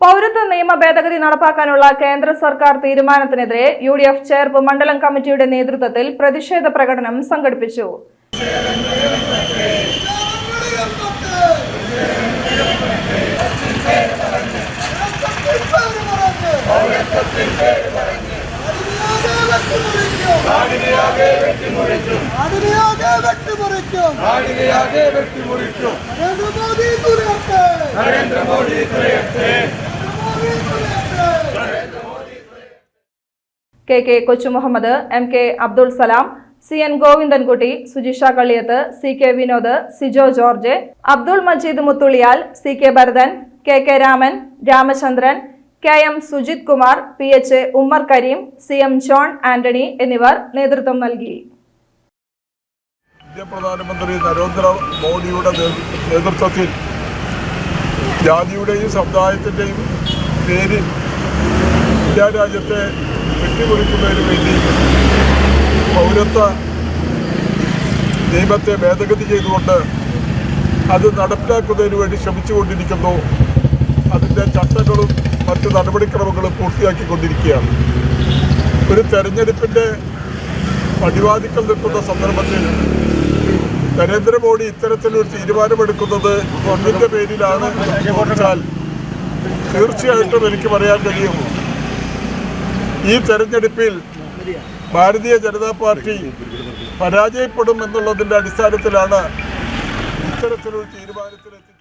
പൗരത്വ നിയമ ഭേദഗതി നടപ്പാക്കാനുള്ള കേന്ദ്ര സർക്കാർ തീരുമാനത്തിനെതിരെ യു ഡി എഫ് ചേർപ്പ് മണ്ഡലം കമ്മിറ്റിയുടെ നേതൃത്വത്തിൽ പ്രതിഷേധ പ്രകടനം സംഘടിപ്പിച്ചു. നരേന്ദ്രമോദി തുറയട്ടെ Narendra Modi തുലയട്ടെ K K Kochumuhammad M K Abdul Salam C N Govindankutty Sujisha Kaliyath C K Vinod Sijo George Abdul Majeed Muthuliyal C K Bharathan K K Raman Ramachandran K M Sujith Kumar P H Ummer Kareem C M John Antony എന്നിവർ നേതൃത്വം നൽകി. പ്രധാനമന്ത്രി നരേന്ദ്ര മോദിയുടെ നേതൃത്വത്തിൽ ജാതിയുടെയും സമുദായത്തിന്റെയും പേരിൽ India രാജ്യത്തെ വെട്ടിമുറിക്കുന്നതിന് വേണ്ടി പൗരത്വ നിയമത്തെ ഭേദഗതി ചെയ്തുകൊണ്ട് അത് നടപ്പിലാക്കുന്നതിന് വേണ്ടി ശ്രമിച്ചുകൊണ്ടിരിക്കുന്നു. അതിന്റെ ചട്ടങ്ങളും മറ്റ് നടപടിക്രമങ്ങളും പൂർത്തിയാക്കിക്കൊണ്ടിരിക്കുകയാണ്. ഒരു തെരഞ്ഞെടുപ്പിന്റെ പടിവാദിക്കൽ നിൽക്കുന്ന സന്ദർഭത്തിൽ നരേന്ദ്രമോദി ഇത്തരത്തിലൊരു തീരുമാനമെടുക്കുന്നത് ഒന്നിന്റെ പേരിലാണ് തീർച്ചയായിട്ടും എനിക്ക് പറയാൻ കഴിയും ഈ തെരഞ്ഞെടുപ്പിൽ ഭാരതീയ ജനതാ പാർട്ടി പരാജയപ്പെടും എന്നുള്ളതിന്റെ അടിസ്ഥാനത്തിലാണ് ഇത്തരത്തിലൊരു തീരുമാനത്തിലെത്തി